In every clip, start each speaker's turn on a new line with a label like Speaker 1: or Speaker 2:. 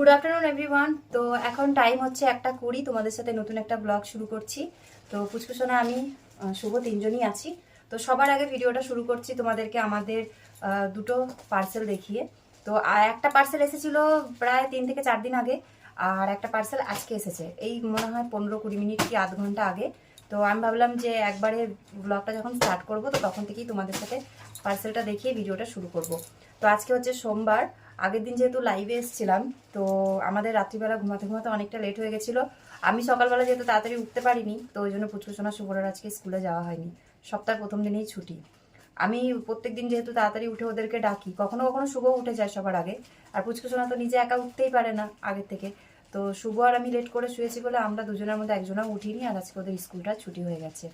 Speaker 1: Good afternoon everyone তো এখন time হচ্ছে একটা কুড়ি। তোমাদের সাথে নতুন একটা ব্লগ শুরু করছি। তো পুচকুসোনা আমি শুভ তিনজনই আছি। তো সবার আগে ভিডিওটা শুরু করছি তোমাদেরকে আমাদের দুটো পার্সেল দেখিয়ে। তো একটা পার্সেল এসেছিল প্রায় তিন থেকে চার দিন আগে, আর একটা পার্সেল আজকে এসেছে। এই মনে হয় পনেরো কুড়ি মিনিট কি আধ ঘণ্টা আগে। তো আমি ভাবলাম যে একবারে ব্লগটা যখন স্টার্ট করব, তো তখন থেকেই তোমাদের সাথে পার্সেলটা দেখিয়ে ভিডিওটা শুরু করব। তো আজকে হচ্ছে সোমবার আগের দিন যেহেতু লাইভে এসেছিলাম, তো আমাদের রাত্রিবেলা ঘুমাতে ঘুমাতে অনেকটা লেট হয়ে গেছিল। আমি সকালবেলা যেহেতু তাড়াতাড়ি উঠতে পারিনি, তো ওই জন্য পুচকুসোনা শুভরার আজকে স্কুলে যাওয়া হয়নি। সপ্তাহের প্রথম দিনেই ছুটি। আমি প্রত্যেক দিন যেহেতু তাড়াতাড়ি উঠে ওদেরকে ডাকি, কখনো কখনো শুভ উঠে যায় সবার আগে। আর পুচকুসোনা তো নিজে একা উঠতেই পারে না আগের থেকে। তো শুভ আর আমি লেট করে শুয়েছি বলে আমরা দুজনের মধ্যে একজনও উঠিনি আর আজকে ওদের স্কুলটা ছুটি হয়ে গেছে।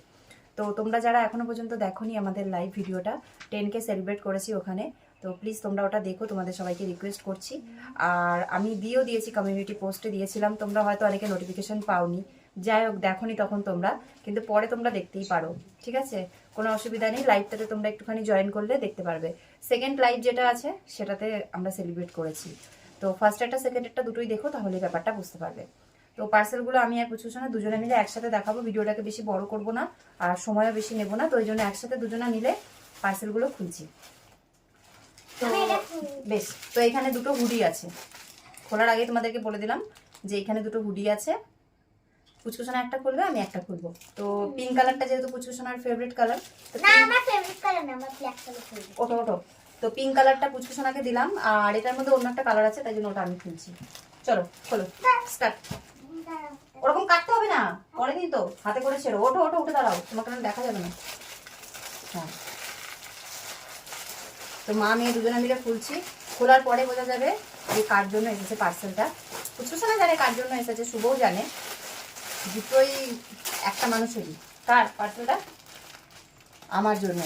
Speaker 1: তো তোমরা যারা এখনও পর্যন্ত দেখোনি আমাদের লাইভ ভিডিওটা টেনকে সেলিব্রেট করেছি ওখানে। তো প্লিজ তোমরা ওটা দেখো, তোমাদের সবাইকে রিকোয়েস্ট করছি। আর আমি দিয়েও দিয়েছি কমিউনিটি পোস্টে দিয়েছিলাম, তোমরা হয়তো অনেকে নোটিফিকেশন পাওনি। যাই হোক, দেখোনি তখন তোমরা, কিন্তু পরে তোমরা দেখতেই পারো, ঠিক আছে? কোনো অসুবিধা নেই লাইভটাতে তোমরা একটুখানি জয়েন করলে দেখতে পারবে। সেকেন্ড লাইভ যেটা আছে, সেটাতে আমরা সেলিব্রেট করেছি। তো ফার্স্ট একটা সেকেন্ড একটা দুটোই দেখো, তাহলে ব্যাপারটা বুঝতে পারবে। তো পার্সেলগুলো আমি আর পুচুর সঙ্গে দুজনে মিলে একসাথে দেখাবো, ভিডিওটাকে বেশি বড় করব না, আর সময়ও বেশি নেব না, তো ওই জন্য একসাথে দুজনে মিলে পার্সেলগুলো খুলছি। তো বেশ তো এখানে দুটো হুডি আছে। খোলার আগে তোমাদেরকে বলে দিলাম যে এখানে দুটো হুডি আছে। পুচকুসোনা একটা খুলবে আমি একটা খুলবো। তো পিঙ্ক কালারটা যেহেতু পুচকুসোনার ফেভারিট কালার
Speaker 2: না আমার ফেভারিট কালার না আমার ব্ল্যাক কালার
Speaker 1: ওটো ওটো তো পিঙ্ক কালারটা পুচকুসোনাকে দিলাম আর এটার মধ্যে অন্য একটা কালার আছে তাই জন্য ওটা আমি খুলছি। চলো খোলো। স্টার্ট ওরকম কাটতে হবে না পরে দিন তো হাতে করে ছেড়ো ওঠো ওঠো উঠে দাঁড়াও তোমাকে দেখা যাবে না। হ্যাঁ। তো মা মেয়ে দুজনে মিলে খুলছি। খোলার পরে বোঝা যাবে যে কার জন্য এসেছে পার্সেলটা পুচকুসোনা জানে কার জন্য এসেছে শুভও জানে। দুটোই একটা মানুষেরই। কার পার্সেলটা আমার জন্য।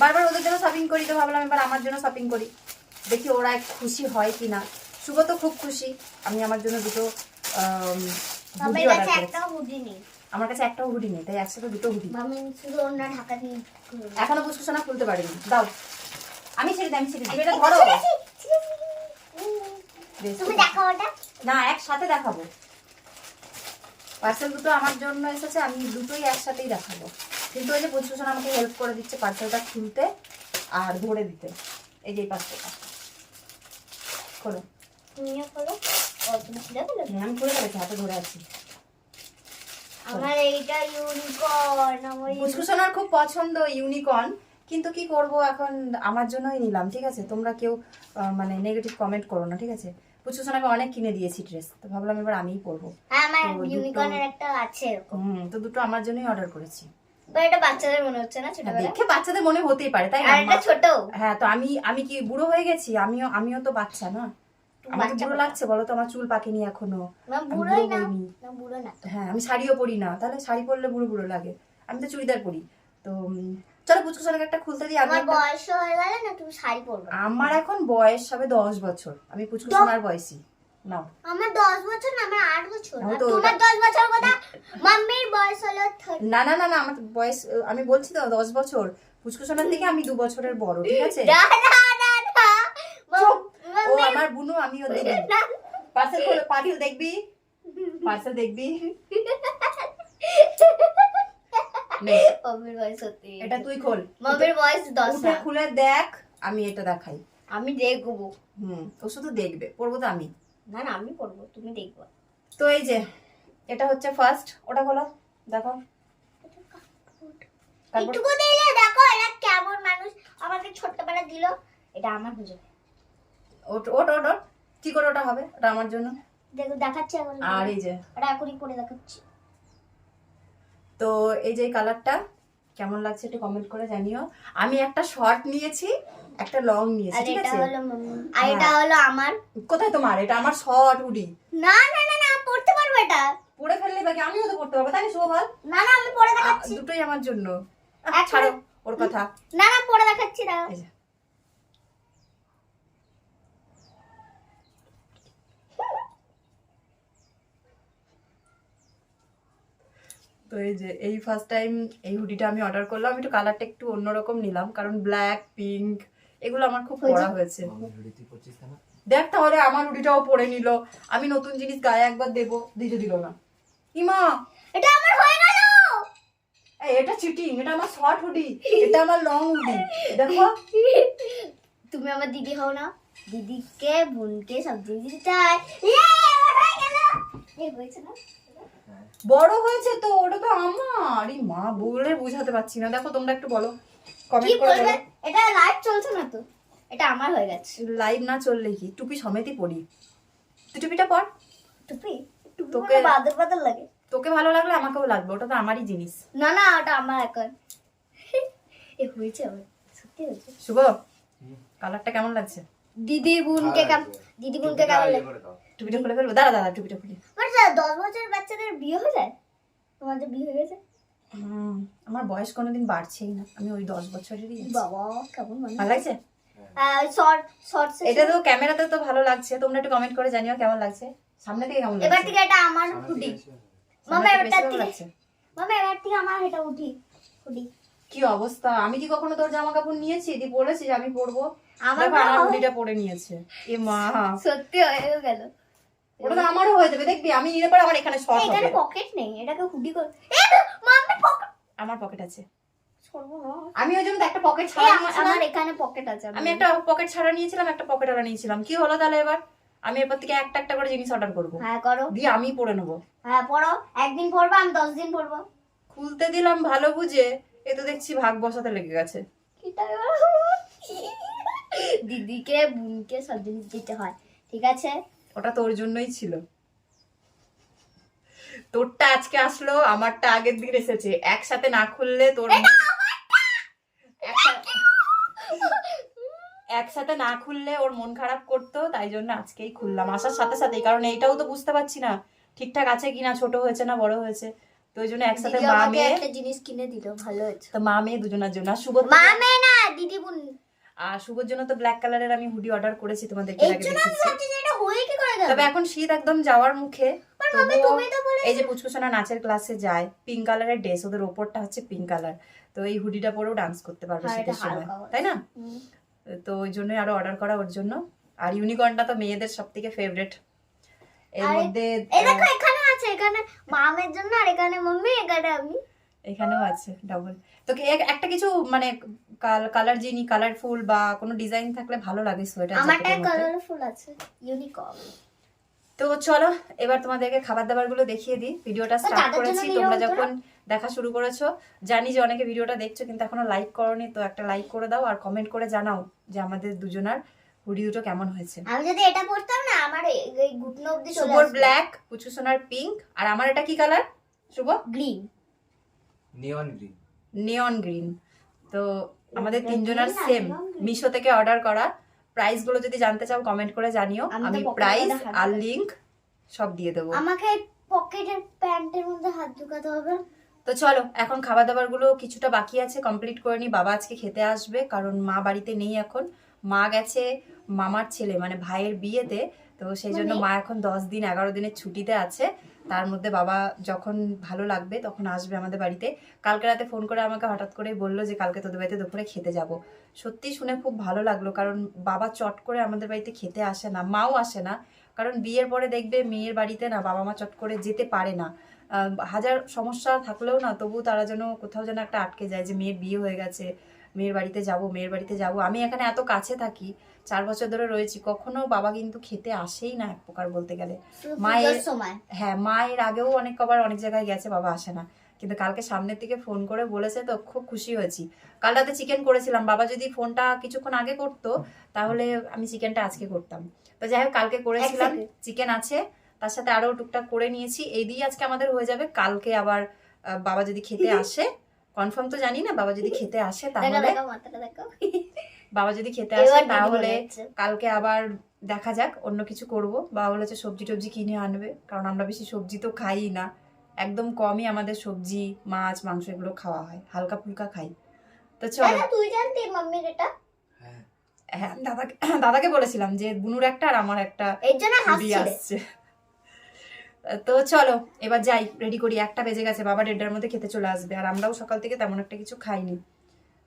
Speaker 1: বারবার ওদের জন্য শপিং করি তো ভাবলাম এবার আমার জন্য শপিং করি। দেখি ওরা খুশি হয় কি না শুভ তো খুব খুশি। আমি আমার জন্য দুটো
Speaker 2: আমার কাছে
Speaker 1: একটাও হুডি নেই তাই একসাথে দুটো হুডি। এখনও পুষ্কুসোনা খুলতে পারিনি। দাও। আমি ছেড়ে দিই আমি ছেড়ে দিই এটা ধরো।
Speaker 2: তুমি
Speaker 1: ঠিক আছে।
Speaker 2: দেখো ওটা।
Speaker 1: না একসাথে দেখাবো। পার্সেল দুটো আমার জন্য এসেছে আমি দুটোই একসাথেই দেখাবো। কিন্তু ওই যে পুষ্কুসোনা আমাকে হেল্প করে দিচ্ছে পার্সেলটা খুলতে আর ধরে দিতে। এই যে পার্সেলটা খোলো।
Speaker 2: তুমিও করো তুমি ছিঁড়ে ফেলো?
Speaker 1: হ্যাঁ, আমি খুলে ফেলেছি হাতে ধরে আছি।
Speaker 2: আমার এইটা ইউনিকর্ন আমার
Speaker 1: খুব পছন্দ ইউনিকর্ন কিন্তু কি করব এখন? আমার জন্যই নিলাম ঠিক আছে? তোমরা কেউ মানে নেগেটিভ কমেন্ট করো না ঠিক আছে? অনেক কিনে দিয়েছি ড্রেস তো ভাবলাম এবার আমিই পরবো।
Speaker 2: হ্যাঁ, আমার ইউনিকর্নের একটা আছে
Speaker 1: হুম তো দুটো আমার জন্যই অর্ডার করেছি।
Speaker 2: এটা বাচ্চাদের মনে হচ্ছে না
Speaker 1: হ্যাঁ,
Speaker 2: ছোটবেলা
Speaker 1: দেখে বাচ্চাদের মনে হতেই পারে তাই না?
Speaker 2: এটা ছোট?
Speaker 1: হ্যাঁ তো আমি আমি কি বুড়ো হয়ে গেছি? আমিও আমিও তো বাচ্চা না? আমাকে
Speaker 2: বাচ্চা
Speaker 1: বুড়ো লাগছে বলো তো আমার চুল পাকেনি এখনও।
Speaker 2: বুড়োই
Speaker 1: বুড়ো
Speaker 2: না। না বুড়ো না
Speaker 1: হ্যাঁ আমি শাড়িও পরি না তাহলে শাড়ি পরলে বুড়ো বুড়ো লাগে। আমি তো চুড়িদার পরি। তো চলো পুচকুসোনাকে একটা খুলতে দিই
Speaker 2: আমার বয়স হয়ে গেলে না তুমি শাড়ি পরবে।
Speaker 1: আমার এখন বয়স হবে দশ বছর। আমি পুচকুসোনার বয়সী। নাও।
Speaker 2: আমার দশ বছর না আমার আট বছর।
Speaker 1: আমি
Speaker 2: তোমার
Speaker 1: ওটা-
Speaker 2: দশ বছর কথা মাম্মির বয়স হলো থার্টি
Speaker 1: না না না না আমার বয়স আমি বলছি তো দশ বছর। পুচকুসোনার থেকে আমি দু বছরের বড় ঠিক আছে?
Speaker 2: না না না না।
Speaker 1: ও আমার বুনু আমি ওর দিদি। পার্সেল খোলো পার্সেল দেখবি? পার্সেল দেখবি? নে,
Speaker 2: মাম্মির বয়স
Speaker 1: এটা তুই খোল।
Speaker 2: বয়স দশ।
Speaker 1: উঠে খুলে দেখ আমি এটা দেখাই।
Speaker 2: আমি দেখব।
Speaker 1: হুম ও শুধু দেখবে পড়ব তো আমি।
Speaker 2: না না আমি করব তুমি দেখব।
Speaker 1: তো এই যে এটা হচ্ছে ফার্স্ট ওটা খোলো দেখো।
Speaker 2: একটুকু দিলে দেখো এরা কেমন মানুষ। আমাকে ছোট্টবেলা দিল এটা আমার পুজো
Speaker 1: ওট ওট ওট ওট। কি করে ওটা হবে? ওটা আমার জন্য।
Speaker 2: দেখো দেখাচ্ছি এখন।
Speaker 1: আর এই যে।
Speaker 2: ওটা এখনই করে দেখাচ্ছি।
Speaker 1: তো এই যে কালারটা কেমন লাগছে একটু কমেন্ট করে জানিও। আমি একটা শর্ট নিয়েছি একটা লং নিয়েছি ঠিক আছে?
Speaker 2: আর এটা
Speaker 1: হ্যাঁ।
Speaker 2: হলো আমার।
Speaker 1: কোথায় তোমার? এটা আমার শর্ট হুডি
Speaker 2: না না না না পড়তে পারব এটা।
Speaker 1: পরে ফেললে বাকি আমিও তো পড়তে পারব তাই শুভ?
Speaker 2: না না আমি পড়ে দেখাচ্ছি।
Speaker 1: দুটোই আমার জন্য। ছাড়ো ওর কথা।
Speaker 2: না না পড়ে দেখাচ্ছি না।
Speaker 1: তো এই যে এই ফার্স্ট টাইম এই হুডিটা আমি অর্ডার করলাম। আমি একটু কালারটা একটু অন্যরকম নিলাম কারণ ব্ল্যাক পিঙ্ক এগুলো আমার খুব পড়া হয়েছে? দেখ তাহলে আমার হুডিটাও পরে নিল। আমি নতুন জিনিস গায়ে একবার দেবো দিতে দিল না। ইমা!
Speaker 2: এটা আমার হয়ে গেল!
Speaker 1: এই, এটা চিটিং এটা আমার শর্ট হুডি এটা আমার লং হুডি দেখো।
Speaker 2: তুমি আমার দিদি হও না। দিদিকে বোনকে সব জিনিস দিতে চাই। ইয়ে, আমার হয়ে গেল। এই হয়েছে না?
Speaker 1: বড় হয়েছে তো ওটা তো আমার। এই মা বলে বুঝাতে পারছি না। দেখো তোমরা একটু বলো। কমেন্ট করে
Speaker 2: বলবে? এটা লাইভ চলছে না তো? এটা আমার হয়ে গেছে।
Speaker 1: লাইভ না চললে কি? টুপি সমেতই পড়ি তুই টুপিটা পর।
Speaker 2: টুপি?
Speaker 1: তোকে
Speaker 2: বাদর বাদর লাগে।
Speaker 1: তোকে ভালো লাগলে আমাকেও লাগবে ওটা তো আমারই জিনিস।
Speaker 2: না না ওটা আমার এখন। এ হয়েছে আমার সত্যি হয়েছে?
Speaker 1: শুভ কালারটা কেমন লাগছে?
Speaker 2: দিদি বোনকে কেমন দিদি বোনকে কেমন লাগে
Speaker 1: টুপিটা খুলে ফেলব? দাঁড়া দাঁড়া টুপিটা খুলি।
Speaker 2: দশ বছর বাচ্চাদের বিয়ে হয়ে যায়? তোমাদের বিয়ে হয়ে গেছে?
Speaker 1: আমার বয়স কোনোদিন বাড়ছেই না। আমি ওই দশ বছরেরই
Speaker 2: বাবা কেমন মানে
Speaker 1: ভালো লাগছে?
Speaker 2: শর্ট শর্ট
Speaker 1: এটা তো ক্যামেরাতে তো ভালো লাগছে। তোমরা একটু কমেন্ট করে জানিও কেমন লাগছে। সামনে থেকে কেমন
Speaker 2: এবার থেকে এটা আমার হুডি। মামা
Speaker 1: সামনে থেকে
Speaker 2: মামা এবার থেকে আমার এটা উঠি হুডি।
Speaker 1: কি অবস্থা? আমি কি কখনো তোর জামা কাপড় নিয়েছি? দি বলেছি যে আমি পরবো।
Speaker 2: আমার
Speaker 1: দেখো আমার
Speaker 2: বাবা-
Speaker 1: হুডিটা পরে নিয়েছে। এ মা।
Speaker 2: সত্যি হয়ে গেল।
Speaker 1: ওটা তো আমারও হয়ে যাবে দেখবি আমি নিলে পরে আমার এখানে শর্ট
Speaker 2: এখানে পকেট নেই এটাকে হুডি করে এ মামা পকেট
Speaker 1: আমার পকেট আছে। আমি ওই জন্য একটা পকেট ছাড়া
Speaker 2: আমার- এখানে পকেট আছে
Speaker 1: আমি একটা পকেট ছাড়া নিয়েছিলাম একটা পকেট আলা নিয়েছিলাম। কি হলো তাহলে এবার? আমি এরপর থেকে একটা একটা করে জিনিস অর্ডার করব।
Speaker 2: হ্যাঁ করো।
Speaker 1: দিয়ে আমি পরে নেব।
Speaker 2: হ্যাঁ পড়ো। একদিন পড়ব আমি দশ দিন পরবো
Speaker 1: খুলতে দিলাম ভালো বুঝে এ তো দেখছি ভাগ বসাতে লেগে গেছে।
Speaker 2: দিদিকে বোনকে সব জিনিস দিতে হয় ঠিক আছে?
Speaker 1: ওটা তোর জন্যই ছিল। তোরটা আজকে আসলো আমারটা আগের দিন এসেছে। একসাথে না খুললে তোর একসাথে না খুললে ওর মন খারাপ করতো তাই জন্য আজকেই খুললাম। আসার সাথে সাথেই কারণ এইটাও তো বুঝতে পারছি না ঠিকঠাক আছে কিনা ছোট হয়েছে না বড় হয়েছে। তো ওই জন্য একসাথে মা মেয়ে
Speaker 2: একটা জিনিস কিনে দিল ভালো হয়েছে।
Speaker 1: তো মা মেয়ে দুজনের জন্য। আর শুভ
Speaker 2: মা মেয়ে না দিদি বোন
Speaker 1: আর শুভর জন্য তো ব্ল্যাক কালারের আমি হুডি অর্ডার করেছি তোমাদেরকে আগে দেখিয়েছি
Speaker 2: হয়ে কি করে গেল?
Speaker 1: তবে এখন শীত একদম যাওয়ার মুখে।
Speaker 2: তো
Speaker 1: এই যে পুচকুসোনা নাচের ক্লাসে যায় পিঙ্ক কালারের ড্রেস ওদের ওপরটা হচ্ছে পিঙ্ক কালার তো এই হুডিটা পরেও ডান্স করতে পারবে
Speaker 2: হ্যাঁ,
Speaker 1: শীতের সময় তাই না? তো ওই জন্যই আরও অর্ডার করা ওর জন্য। আর ইউনিকর্নটা তো মেয়েদের সব থেকে ফেভারিট এর মধ্যে
Speaker 2: এই দেখো এখানে আছে এখানে মামের জন্য আর এখানে মাম্মি এখানে আমি।
Speaker 1: এখানেও আছে ডাবল তোকে একটা কিছু মানে কালার যিনি কালারফুল বা কোনো ডিজাইন থাকলে ভালো লাগে সোয়েটার
Speaker 2: আমারটা কালারফুল আছে ইউনিকর্ন
Speaker 1: তো চলো এবার তোমাদেরকে খাবার দাবারগুলো দেখিয়ে দিই। ভিডিওটা স্টার্ট করেছি তোমরা যখন দেখা শুরু করেছ জানি যে অনেকে ভিডিওটা দেখছ কিন্তু এখনও লাইক করনি তো একটা লাইক করে দাও আর কমেন্ট করে জানাও যে আমাদের দুজনার হুডি দুটো কেমন হয়েছে।
Speaker 2: আমি যদি এটা পরতাম না আমার এই- ঘুটনো অবধি চলে আসতো।
Speaker 1: ব্ল্যাক পুচু সোনার পিঙ্ক আর আমার এটা কি colour Shubho?
Speaker 2: Green
Speaker 3: neon green
Speaker 1: neon green তো আমাদের তিনজনের সেম মিশো থেকে অর্ডার করা প্রাইসগুলো যদি জানতে চাও কমেন্ট করে জানিও।
Speaker 2: আমি
Speaker 1: প্রাইস আর। লিংক সব দিয়ে দেবো।
Speaker 2: আমাকে পকেটের প্যান্টের মধ্যে হাত ঢুকাতে হবে।
Speaker 1: তো চলো এখন খাবার দাবারগুলো কিছুটা বাকি আছে কমপ্লিট করে নি। বাবা আজকে খেতে আসবে কারণ মা বাড়িতে নেই এখন। মা গেছে মামার ছেলে মানে ভাইয়ের বিয়েতে। তো সেই জন্য
Speaker 2: মানে?
Speaker 1: মা এখন দশ দিন এগারো দিনের ছুটিতে আছে। তার মধ্যে বাবা যখন ভালো লাগবে তখন আসবে আমাদের বাড়িতে। কালকে রাতে ফোন করে আমাকে হঠাৎ করে বলল যে, কালকে তোদের বাড়িতে দুপুরে খেতে যাব। সত্যি শুনে খুব ভালো লাগল, কারণ বাবা চট করে আমাদের বাড়িতে খেতে আসে না, মাও আসে না। কারণ বিয়ের পরে দেখবে মেয়ের বাড়িতে না বাবা মা চট করে যেতে পারে না। হাজার সমস্যা থাকলেও না তবু তারা যেন কোথাও যেন একটা আটকে যায় যে, মেয়ের বিয়ে হয়ে গেছে। মেয়ের বাড়িতে যাব মেয়ের বাড়িতে যাব। আমি এখানে এত কাছে থাকি চার বছর ধরে রয়েছি কখনো বাবা কিন্তু খেতে আসেই না এক প্রকার বলতে গেলে। মায়ের- হ্যাঁ মা এর আগেও অনেক কবার অনেক জায়গায় গেছে বাবা আসে না। কিন্তু কালকে সামনের থেকে ফোন করে বলেছে তো খুব খুশি হয়েছি। কাল রাতে চিকেন করেছিলাম বাবা যদি ফোনটা কিছুক্ষণ আগে করতো তাহলে আমি চিকেনটা আজকে করতাম। তো যাই হোক কালকে করেছিলাম চিকেন আছে তার সাথে আরও টুকটাক করে নিয়েছি। এই দিয়ে আজকে আমাদের হয়ে যাবে কালকে আবার বাবা যদি খেতে আসে কনফার্ম তো জানি না বাবা যদি খেতে আসে তাহলে। বাবা যদি খেতে আসে তাহলে কালকে আবার দেখা যাক অন্য কিছু করব। বাবা বলেছে সবজি টবজি কিনে আনবে কারণ আমরা বেশি সবজি তো খাই না। একদম কমই আমাদের সবজি মাছ মাংস এগুলো খাওয়া হয়। হালকা ফুলকা খাই। তো চলো।
Speaker 2: দাদা তুই জানতি মাম্মির এটা?
Speaker 3: হ্যাঁ।
Speaker 1: হ্যাঁ দাদাকে দাদাকে বলেছিলাম যে বুনুর একটা আর আমার একটা
Speaker 2: এর জন্য
Speaker 1: আসছে। তো চলো এবার যাই রেডি করি। একটা বেজে গেছে বাবা দেড়টার মধ্যে খেতে চলে আসবে। আর আমরাও সকাল থেকে তেমন একটা কিছু খাইনি।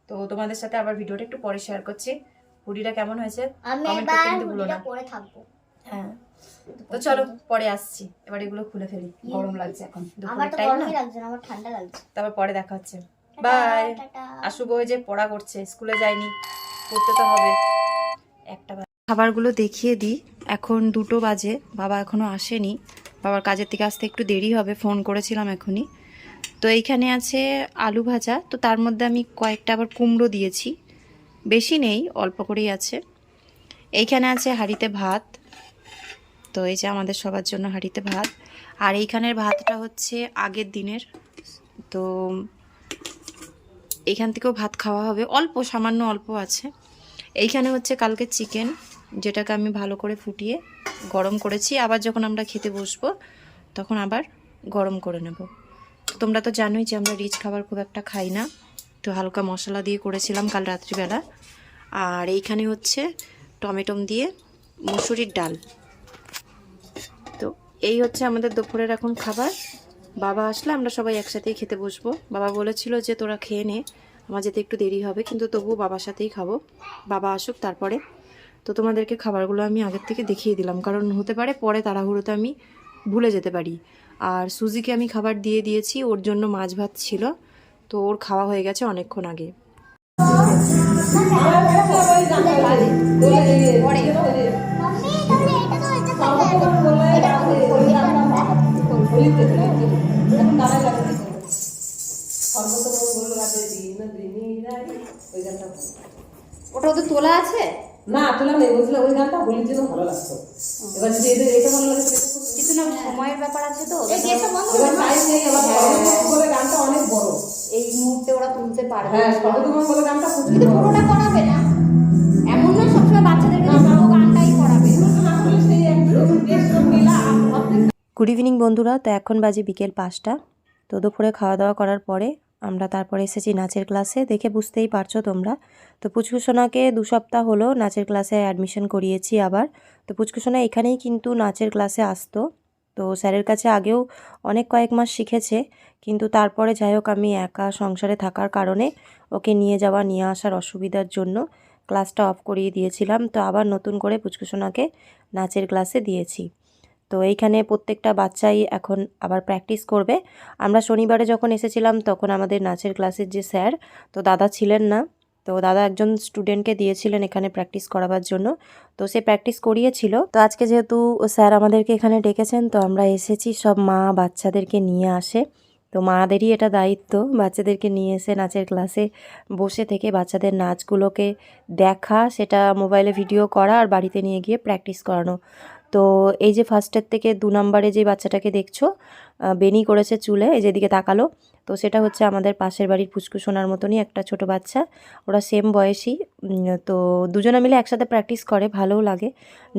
Speaker 1: তো তোমাদের সাথে আবার ভিডিওটা একটু পরে শেয়ার করছি।
Speaker 4: হুডিটা কেমন হয়েছে? করতে হ্যাঁ। তো চলো পরে আসছি। এবার এগুলো খুলে ফেলি। গরম লাগছে এখন। দুপুরের টাইম না?
Speaker 1: গরমই লাগছে না আমার ঠান্ডা লাগছে।
Speaker 4: তারপর পরে দেখা হচ্ছে। By
Speaker 1: tata.
Speaker 4: আশুব ওই যে পড়া করছে স্কুলে যায়নি। পড়তে তো হবে। একটা খাবারগুলো দেখিয়ে দিই। এখন দুটো বাজে বাবা এখনও আসেনি। বাবার কাজের থেকে আসতে একটু দেরি হবে, ফোন করেছিলাম এখনই। তো এইখানে আছে আলু ভাজা, তো তার মধ্যে আমি কয়েকটা আবার কুমড়ো দিয়েছি। বেশি নেই, অল্প করেই আছে। এইখানে আছে হাঁড়িতে ভাত। তো এই যে আমাদের সবার জন্য হাঁড়িতে ভাত। আর এইখানের ভাতটা হচ্ছে আগের দিনের। তো এইখান থেকেও ভাত খাওয়া হবে। অল্প, সামান্য অল্প আছে। এইখানে হচ্ছে কালকে চিকেন। যেটাকে আমি ভালো করে ফুটিয়ে গরম করেছি। আবার যখন আমরা খেতে বসবো, তখন আবার গরম করে নেব। তোমরা তো জানোই যে আমরা রিচ খাবার খুব একটা খাই না। তো হালকা মশলা দিয়ে করেছিলাম কাল রাত্রিবেলা। আর এইখানে হচ্ছে টমেটম দিয়ে মুসুরির ডাল। তো এই হচ্ছে আমাদের দুপুরের এখন খাবার। বাবা আসলে আমরা সবাই একসাথেই খেতে বসবো। বাবা বলেছিল যে তোরা খেয়ে নে, আমার যেতে একটু দেরি হবে, কিন্তু তবুও বাবার সাথেই খাব। বাবা আসুক, তারপরে তো তোমাদেরকে খাবারগুলো আমি আগের থেকে দেখিয়ে দিলাম। কারণ হতে পারে পরে তাড়াহুড়োতে আমি ভুলে যেতে পারি। আর সুজিকে আমি খাবার দিয়ে দিয়েছি, ওর জন্য মাছ ভাত ছিল। তো ওর খাওয়া হয়ে গেছে অনেকক্ষণ আগে। ওটা ওদের তোলা আছে?
Speaker 5: না বলছিলাম ওই গানটা হোলির জন্য ভালো লাগতো। এবার যদি এদের এটা ভালো লাগে
Speaker 4: কিন্তু না সময়ের ব্যাপার আছে তো
Speaker 1: এই গেটটা বন্ধ
Speaker 5: এবার টাইম নেই আবার বলে গানটা অনেক বড়।
Speaker 4: এই মুহূর্তে ওরা তুলতে পারবে।
Speaker 5: হ্যাঁ বলে গানটা
Speaker 1: কিন্তু পুরোটা করাবে না। এমন নয় সবসময় বাচ্চাদেরকে পুরো গানটাই করাবে।
Speaker 5: না
Speaker 4: গুড ইভিনিং বন্ধুরা। তো এখন বাজে বিকেল পাঁচটা। তো দুপুরে খাওয়া দাওয়া করার পরে আমরা তারপরে এসেছি নাচের ক্লাসে দেখে বুঝতেই পারছ তোমরা। তো পুচকুসোনাকে দু সপ্তাহ হলো নাচের ক্লাসে অ্যাডমিশন করিয়েছি আবার। তো পুচকুসোনা এখানেই কিন্তু নাচের ক্লাসে আসতো। তো স্যারের কাছে আগেও অনেক কয়েক মাস শিখেছে, কিন্তু তারপরে যাই হোক আমি একা সংসারে থাকার কারণে ওকে নিয়ে যাওয়া, নিয়ে আসার অসুবিধার জন্য ক্লাসটা অফ করিয়ে দিয়েছিলাম। তো আবার নতুন করে পুচকুসোনাকে নাচের ক্লাসে দিয়েছি। তো এইখানে প্রত্যেকটা বাচ্চাই এখন আবার প্র্যাকটিস করবে। আমরা শনিবারে যখন এসেছিলাম তখন আমাদের নাচের ক্লাসের যে স্যার, তো দাদা ছিলেন না। তো দাদা একজন স্টুডেন্টকে দিয়েছিলেন এখানে প্র্যাকটিস করাবার জন্য। তো সে প্র্যাকটিস করিয়েছিল। তো আজকে যেহেতু স্যার আমাদেরকে এখানে ডেকেছেন, তো আমরা এসেছি সব মা বাচ্চাদেরকে নিয়ে আসে। তো মাদেরই এটা দায়িত্ব, বাচ্চাদেরকে নিয়ে এসে নাচের ক্লাসে বসে থেকে বাচ্চাদের নাচগুলোকে দেখা, সেটা মোবাইলে ভিডিও করা আর বাড়িতে নিয়ে গিয়ে প্র্যাকটিস করানো। তো এই যে ফার্স্টের থেকে দু নম্বরে যে বাচ্চাটাকে দেখছ বেনি করেছে চুলে, এই যেদিকে তাকালো, তো সেটা হচ্ছে আমাদের পাশের বাড়ির পুচকুসোনার মতনই একটা ছোট বাচ্চা, ওরা সেম বয়সী তো দুজনে মিলে একসাথে প্র্যাকটিস করে, ভালোও লাগে।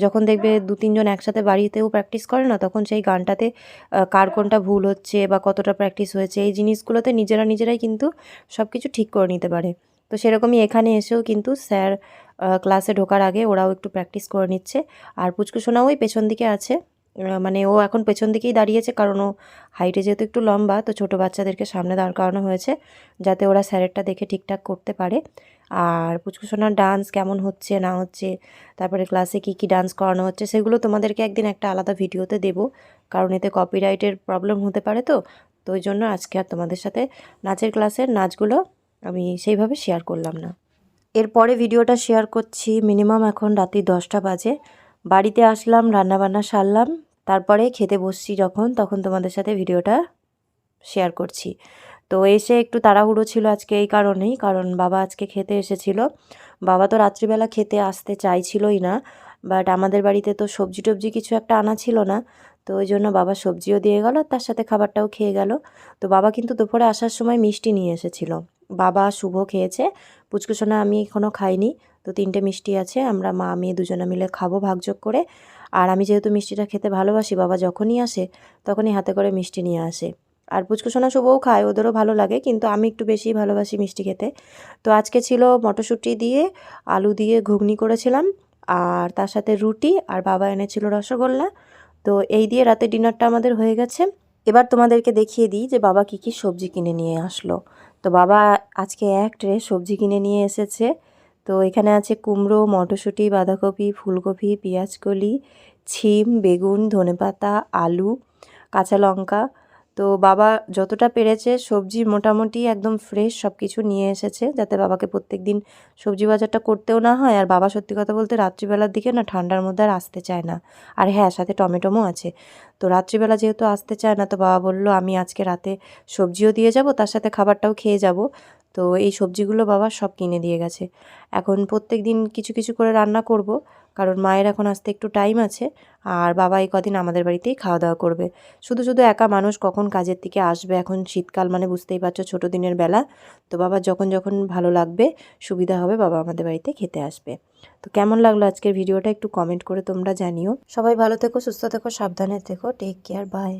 Speaker 4: যখন দেখবে দু তিনজন একসাথে বাড়িতেও প্র্যাকটিস করে না, তখন সেই গানটাতে কার কোনটা ভুল হচ্ছে বা কতটা প্র্যাকটিস হয়েছে, এই জিনিসগুলোতে নিজেরা নিজেরাই কিন্তু সব কিছু ঠিক করে নিতে পারে। তো সেরকমই এখানে এসেও কিন্তু স্যার ক্লাসে ঢোকার আগে ওরাও একটু প্র্যাকটিস করে নিচ্ছে। আর পুচকুসোনাও ওই পেছন দিকে আছে। মানে ও এখন পেছন দিকেই দাঁড়িয়েছে, কারণ ও হাইটে যেহেতু একটু লম্বা, তো ছোট বাচ্চাদেরকে সামনে দাঁড় করানো হয়েছে, যাতে ওরা স্যারেরটা দেখে ঠিকঠাক করতে পারে। আর পুচকুসোনার ডান্স কেমন হচ্ছে, না হচ্ছে, তারপরে ক্লাসে কি কি ডান্স করানো হচ্ছে, সেগুলো তোমাদেরকে একদিন একটা আলাদা ভিডিওতে দেব, কারণ এতে কপিরাইটের প্রবলেম হতে পারে তো। তো ওই জন্য আজকে আর তোমাদের সাথে নাচের ক্লাসের নাচগুলো আমি সেইভাবে শেয়ার করলাম না। এরপরে ভিডিওটা শেয়ার করছি, মিনিমাম এখন রাত্রি দশটা বাজে। বাড়িতে আসলাম, রান্নাবান্না সারলাম, তারপরে খেতে বসছি যখন, তখন তোমাদের সাথে ভিডিওটা শেয়ার করছি। তো এসে একটু তাড়াহুড়ো ছিল আজকে এই কারণেই, কারণ বাবা আজকে খেতে এসেছিল। বাবা তো রাত্রিবেলা খেতে আসতে চাইছিলই না বাট আমাদের বাড়িতে তো সবজি টবজি কিছু একটা আনা ছিল না, তো ওই জন্য বাবা সবজিও দিয়ে গেল তার সাথে খাবারটাও খেয়ে গেল। তো বাবা কিন্তু দুপুরে আসার সময় মিষ্টি নিয়ে এসেছিল। বাবা শুভ খেয়েছে। পুচকুসোনা আমি এখনও খাইনি। তো তিনটে মিষ্টি আছে, আমরা মা মেয়ে দুজনে মিলে খাব ভাগযোগ করে। আর আমি যেহেতু মিষ্টিটা খেতে ভালোবাসি, বাবা যখনই আসে তখনই হাতে করে মিষ্টি নিয়ে আসে। আর পুচকুসোনা শুভও খায়, ওদেরও ভালো লাগে, কিন্তু আমি একটু বেশি ভালোবাসি মিষ্টি খেতে। তো আজকে ছিল মটরশুঁটি দিয়ে, আলু দিয়ে ঘুগনি করেছিলাম, আর তার সাথে রুটি, আর বাবা এনেছিল রসগোল্লা। তো এই দিয়ে রাতে ডিনারটা আমাদের হয়ে গেছে। এবার তোমাদেরকে দেখিয়ে দিই যে বাবা কী কী সবজি কিনে নিয়ে আসলো। তো বাবা আজকে এক ট্রে সবজি কিনে নিয়ে এসেছে। তো এখানে আছে কুমড়ো, মটরশুঁটি, বাঁধাকপি, ফুলকপি, পেঁয়াজকলি, ছিম, বেগুন, ধনেপাতা, আলু, কাঁচা লঙ্কা তো বাবা যতটা পেরেছে সবজি মোটামুটি একদম ফ্রেশ সব কিছু নিয়ে এসেছে যাতে বাবাকে প্রত্যেক দিন সবজি বাজারটা করতেও না হয়। আর বাবা সত্যি কথা বলতে রাত্রিবেলার দিকে না ঠান্ডার মধ্যে আর আসতে চায় না। আর হ্যাঁ সাথে টমেটোমও আছে। তো রাত্রিবেলা যেহেতু আসতে চায় না, তো বাবা বলল, আমি আজকে রাতে সবজিও দিয়ে যাব, তার সাথে খাবারটাও খেয়ে যাব। তো এই সবজিগুলো বাবা সব কিনে দিয়ে গেছে। এখন প্রত্যেক দিন কিছু কিছু করে রান্না করব, কারণ মায়ের এখন আসতে একটু টাইম আছে, আর বাবা এই কদিন আমাদের বাড়িতেই খাওয়া দাওয়া করবে। শুধু শুধু একা মানুষ কখন কাজের থেকে আসবে? এখন শীতকাল মানে বুঝতেই পারছ, ছোটো দিনের বেলা। তো বাবা যখন যখন ভালো লাগবে, সুবিধা হবে বাবা আমাদের বাড়িতে খেতে আসবে। তো কেমন লাগল আজকের ভিডিওটা একটু কমেন্ট করে তোমরা জানিও। সবাই ভালো থেকো, সুস্থ থেকো, সাবধানে থেকো। Take care bye